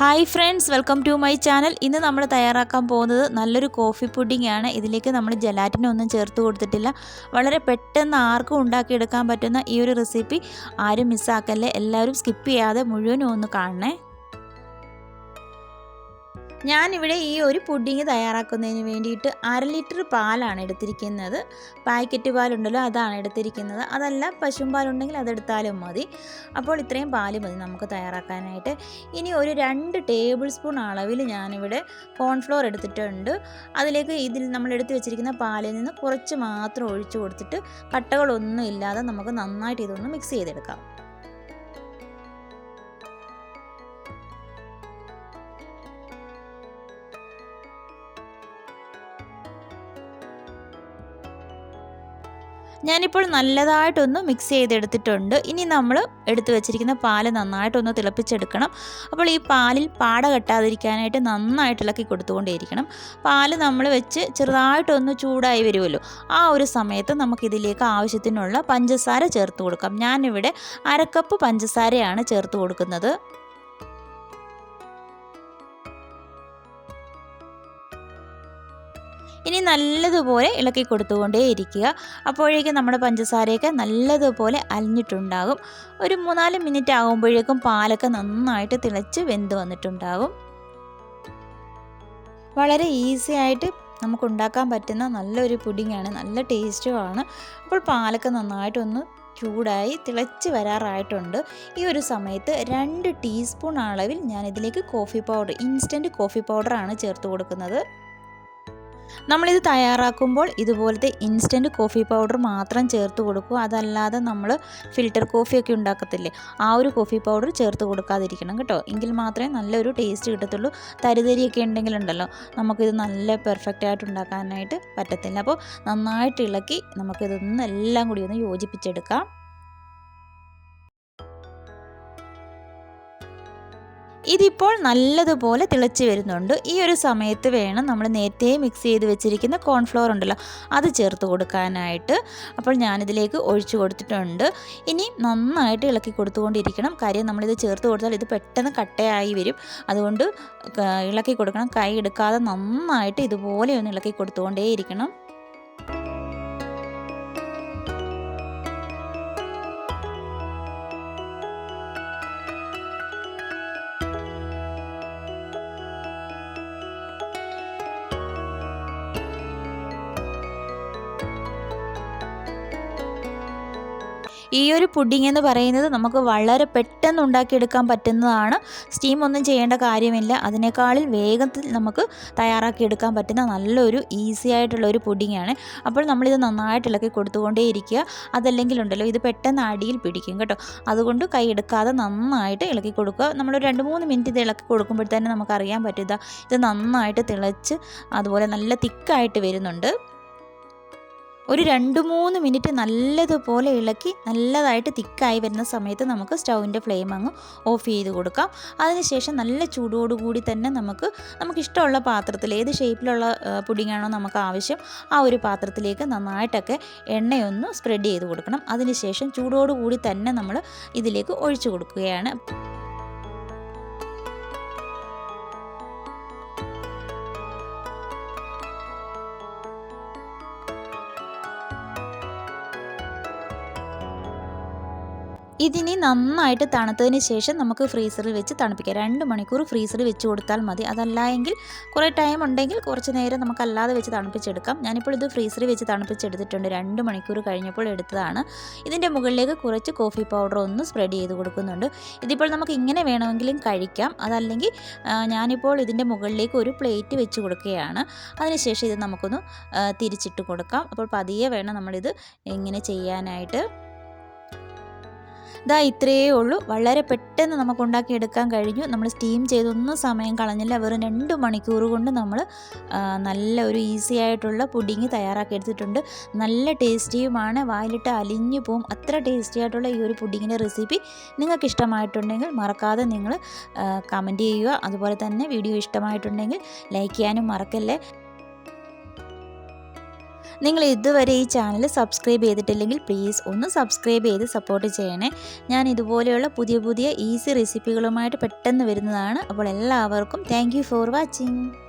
Hi friends welcome to my channel ഇന്ന് നമ്മൾ തയ്യാറാക്കാൻ പോകുന്നത് നല്ലൊരു കോഫി പുഡിംഗ് ആണ്. ഇതിലേക്ക് നമ്മൾ ജലാറ്റിനൊന്നും ചേർത്ത് കൊടുത്തിട്ടില്ല. വളരെ പെട്ടെന്ന് ആർക്കും ഉണ്ടാക്കിയെടുക്കാൻ പറ്റുന്ന ഈ ഒരു റെസിപ്പി ആരും മിസ്സാക്കല്ലേ എല്ലാവരും സ്കിപ്പ് ചെയ്യാതെ മുഴുവനും ഒന്ന് കാണണേ. ഞാനിവിടെ ഈ ഒരു പുഡിങ് തയ്യാറാക്കുന്നതിന് വേണ്ടിയിട്ട് അര ലിറ്റർ പാലാണ് എടുത്തിരിക്കുന്നത്. പാക്കറ്റ് പാലുണ്ടല്ലോ അതാണ് എടുത്തിരിക്കുന്നത്. അതല്ല പശുമ്പാലുണ്ടെങ്കിൽ അതെടുത്താലും മതി. അപ്പോൾ ഇത്രയും പാൽ മതി നമുക്ക് തയ്യാറാക്കാനായിട്ട്. ഇനി ഒരു രണ്ട് ടേബിൾ സ്പൂൺ അളവിൽ ഞാനിവിടെ കോൺഫ്ലോർ എടുത്തിട്ടുണ്ട്. അതിലേക്ക് ഇതിൽ നമ്മൾ എടുത്തു വെച്ചിരിക്കുന്ന പാലിൽ നിന്ന് കുറച്ച് മാത്രം ഒഴിച്ചു കൊടുത്തിട്ട് കട്ടകളൊന്നും ഇല്ലാതെ നമുക്ക് നന്നായിട്ട് ഇതൊന്ന് മിക്സ് ചെയ്തെടുക്കാം. ഞാനിപ്പോൾ നല്ലതായിട്ടൊന്ന് മിക്സ് ചെയ്തെടുത്തിട്ടുണ്ട്. ഇനി നമ്മൾ എടുത്തു വെച്ചിരിക്കുന്ന പാൽ നന്നായിട്ടൊന്ന് തിളപ്പിച്ചെടുക്കണം. അപ്പോൾ ഈ പാലിൽ പാട കെട്ടാതിരിക്കാനായിട്ട് നന്നായിട്ട് ഇളക്കി കൊടുത്തുകൊണ്ടേയിരിക്കണം. പാൽ നമ്മൾ വെച്ച് ചെറുതായിട്ടൊന്ന് ചൂടായി വരുമല്ലോ. ആ ഒരു സമയത്ത് നമുക്കിതിലേക്ക് ആവശ്യത്തിനുള്ള പഞ്ചസാര ചേർത്ത് കൊടുക്കാം. ഞാനിവിടെ അരക്കപ്പ് പഞ്ചസാരയാണ് ചേർത്ത് കൊടുക്കുന്നത്. ഇനി നല്ലതുപോലെ ഇളക്കി കൊടുത്തുകൊണ്ടേയിരിക്കുക. അപ്പോഴേക്കും നമ്മുടെ പഞ്ചസാരയൊക്കെ നല്ലതുപോലെ അലിഞ്ഞിട്ടുണ്ടാകും. ഒരു മൂന്നാൽ മിനിറ്റ് ആകുമ്പോഴേക്കും പാലൊക്കെ നന്നായിട്ട് തിളച്ച് വെന്ത് വന്നിട്ടുണ്ടാകും. വളരെ ഈസി ആയിട്ട് നമുക്ക് ഉണ്ടാക്കാൻ പറ്റുന്ന നല്ലൊരു പുഡിങ്ങാണ്. നല്ല ടേസ്റ്റുമാണ്. അപ്പോൾ പാലൊക്കെ നന്നായിട്ടൊന്ന് ചൂടായി തിളച്ച് വരാറായിട്ടുണ്ട്. ഈ ഒരു സമയത്ത് രണ്ട് ടീസ്പൂൺ അളവിൽ ഞാനിതിലേക്ക് കോഫി പൗഡർ ഇൻസ്റ്റന്റ് കോഫി പൗഡറാണ് ചേർത്ത് കൊടുക്കുന്നത്. നമ്മളിത് തയ്യാറാക്കുമ്പോൾ ഇതുപോലത്തെ ഇൻസ്റ്റന്റ് കോഫി പൗഡർ മാത്രം ചേർത്ത് കൊടുക്കുക. അതല്ലാതെ നമ്മൾ ഫിൽറ്റർ കോഫിയൊക്കെ ഉണ്ടാക്കത്തില്ലേ? ആ ഒരു കോഫി പൗഡർ ചേർത്ത് കൊടുക്കാതിരിക്കണം കേട്ടോ. എങ്കിൽ മാത്രമേ നല്ലൊരു ടേസ്റ്റ് കിട്ടത്തുള്ളൂ. തരിതരിയൊക്കെ ഉണ്ടെങ്കിൽ ഉണ്ടെങ്കിലുണ്ടല്ലോ. നമുക്കിത് നല്ല പെർഫെക്റ്റ് ആയിട്ട് ഉണ്ടാക്കാനായിട്ട് പറ്റത്തില്ല. അപ്പോൾ നന്നായിട്ട് ഇളക്കി നമുക്കിതൊന്ന് എല്ലാം കൂടി ഒന്ന് യോജിപ്പിച്ചെടുക്കാം. ഇതിപ്പോൾ നല്ലതുപോലെ തിളച്ച് വരുന്നുണ്ട്. ഈ ഒരു സമയത്ത് വേണം നമ്മൾ നേരത്തെ മിക്സ് ചെയ്ത് വെച്ചിരിക്കുന്ന കോൺഫ്ലോർ ഉണ്ടല്ലോ അത് ചേർത്ത് കൊടുക്കാനായിട്ട്. അപ്പോൾ ഞാനിതിലേക്ക് ഒഴിച്ചു കൊടുത്തിട്ടുണ്ട്. ഇനി നന്നായിട്ട് ഇളക്കി കൊടുത്തുകൊണ്ടിരിക്കണം. കാര്യം നമ്മളിത് ചേർത്ത് കൊടുത്താൽ ഇത് പെട്ടെന്ന് കട്ടയായി വരും. അതുകൊണ്ട് ഇളക്കി കൊടുക്കണം. കൈ എടുക്കാതെ നന്നായിട്ട് ഇതുപോലെ ഒന്ന് ഇളക്കി കൊടുത്തുകൊണ്ടേയിരിക്കണം. ഈ ഒരു പുഡിംഗ് എന്ന് പറയുന്നത് നമുക്ക് വളരെ പെട്ടെന്ന് ഉണ്ടാക്കിയെടുക്കാൻ പറ്റുന്നതാണ്. സ്റ്റീം ഒന്നും ചെയ്യേണ്ട കാര്യമില്ല. അതിനേക്കാളിൽ വേഗത്തിൽ നമുക്ക് തയ്യാറാക്കിയെടുക്കാൻ പറ്റുന്ന നല്ലൊരു ഈസി ആയിട്ടുള്ള ഒരു പുഡിങ്ങാണ് അപ്പോൾ നമ്മളിത് നന്നായിട്ട് ഇളക്കി കൊടുത്തുകൊണ്ടേയിരിക്കുക. അതല്ലെങ്കിൽ ഉണ്ടല്ലോ ഇത് പെട്ടെന്ന് അടിയിൽ പിടിക്കും കേട്ടോ. അതുകൊണ്ട് കൈ എടുക്കാതെ നന്നായിട്ട് ഇളക്കി കൊടുക്കുക. നമ്മൾ രണ്ട് മൂന്ന് മിനിറ്റ് ഇത് ഇളക്കി കൊടുക്കുമ്പോൾ തന്നെ നമുക്കറിയാൻ പറ്റുക ഇത് നന്നായിട്ട് തിളച്ച് അതുപോലെ നല്ല തിക്കായിട്ട് വരുന്നുണ്ട്. ഒരു രണ്ട് മൂന്ന് മിനിറ്റ് നല്ലതുപോലെ ഇളക്കി നല്ലതായിട്ട് തിക്കായി വരുന്ന സമയത്ത് നമുക്ക് സ്റ്റൗവിന്റെ ഫ്ലെയിം അങ്ങ് ഓഫ് ചെയ്ത് കൊടുക്കാം. അതിനുശേഷം നല്ല ചൂടോടുകൂടി തന്നെ നമുക്ക് നമുക്കിഷ്ടമുള്ള പാത്രത്തിൽ ഏത് ഷേപ്പിലുള്ള പുഡിങ്ങാണോ നമുക്ക് ആവശ്യം ആ ഒരു പാത്രത്തിലേക്ക് നന്നായിട്ടൊക്കെ എണ്ണയൊന്ന് സ്പ്രെഡ് ചെയ്ത് കൊടുക്കണം. അതിനുശേഷം ചൂടോടുകൂടി തന്നെ നമ്മൾ ഇതിലേക്ക് ഒഴിച്ചു കൊടുക്കുകയാണ്. ഇതിനി നന്നായിട്ട് തണുത്തതിന് ശേഷം നമുക്ക് ഫ്രീസറിൽ വെച്ച് തണുപ്പിക്കാം. രണ്ട് മണിക്കൂർ ഫ്രീസറിൽ വെച്ച് കൊടുത്താൽ മതി. അതല്ല എങ്കിൽ കുറേ ടൈം ഉണ്ടെങ്കിൽ കുറച്ച് നേരം നമുക്ക് അല്ലാതെ വെച്ച് തണുപ്പിച്ചെടുക്കാം. ഞാനിപ്പോൾ ഇത് ഫ്രീസറിൽ വെച്ച് തണുപ്പിച്ചെടുത്തിട്ടുണ്ട്. രണ്ട് മണിക്കൂർ കഴിഞ്ഞപ്പോൾ എടുത്തതാണ്. ഇതിന്റെ മുകളിലേക്ക് കുറച്ച് കോഫി പൗഡർ ഒന്ന് സ്പ്രെഡ് ചെയ്ത് കൊടുക്കുന്നുണ്ട്. ഇതിപ്പോൾ നമുക്ക് ഇങ്ങനെ വേണമെങ്കിലും കഴിക്കാം. അതല്ലെങ്കിൽ ഞാനിപ്പോൾ ഇതിന്റെ മുകളിലേക്ക് ഒരു പ്ലേറ്റ് വെച്ച് കൊടുക്കുകയാണ്. അതിനുശേഷം ഇത് നമുക്കൊന്ന് തിരിച്ചിട്ട് കൊടുക്കാം. അപ്പോൾ പതിയെ വേണം നമ്മളിത് ഇങ്ങനെ ചെയ്യാനായിട്ട്. ഇതാ ഇത്രയേ ഉള്ളൂ. വളരെ പെട്ടെന്ന് നമുക്ക് ഉണ്ടാക്കിയെടുക്കാൻ കഴിഞ്ഞു. നമ്മൾ സ്റ്റീം ചെയ്തൊന്നും സമയം കളഞ്ഞില്ല. വെറും രണ്ട് മണിക്കൂർ കൊണ്ട് നമ്മൾ നല്ല ഒരു ഈസി ആയിട്ടുള്ള പുഡിങ് തയ്യാറാക്കി എടുത്തിട്ടുണ്ട്. നല്ല ടേസ്റ്റിയുമാണ് വായിലിട്ട് അലിഞ്ഞു പോവും. അത്ര ടേസ്റ്റി ആയിട്ടുള്ള ഈ ഒരു പുഡിങ്ങിന്റെ റെസിപ്പി നിങ്ങൾക്ക് ഇഷ്ടമായിട്ടുണ്ടെങ്കിൽ മറക്കാതെ നിങ്ങൾ കമന്റ് ചെയ്യുക. അതുപോലെ തന്നെ വീഡിയോ ഇഷ്ടമായിട്ടുണ്ടെങ്കിൽ ലൈക്ക് ചെയ്യാനും മറക്കല്ലേ? നിങ്ങൾ ഇതുവരെ ഈ ചാനൽ സബ്സ്ക്രൈബ് ചെയ്തിട്ടില്ലെങ്കിൽ പ്ലീസ് ഒന്ന് സബ്സ്ക്രൈബ് ചെയ്ത് സപ്പോർട്ട് ചെയ്യണേ. ഞാൻ ഇതുപോലെയുള്ള പുതിയ പുതിയ ഈസി റെസിപ്പികളുമായിട്ട് പെട്ടെന്ന് വരുന്നതാണ്. അപ്പോൾ എല്ലാവർക്കും താങ്ക് ഫോർ വാച്ചിങ്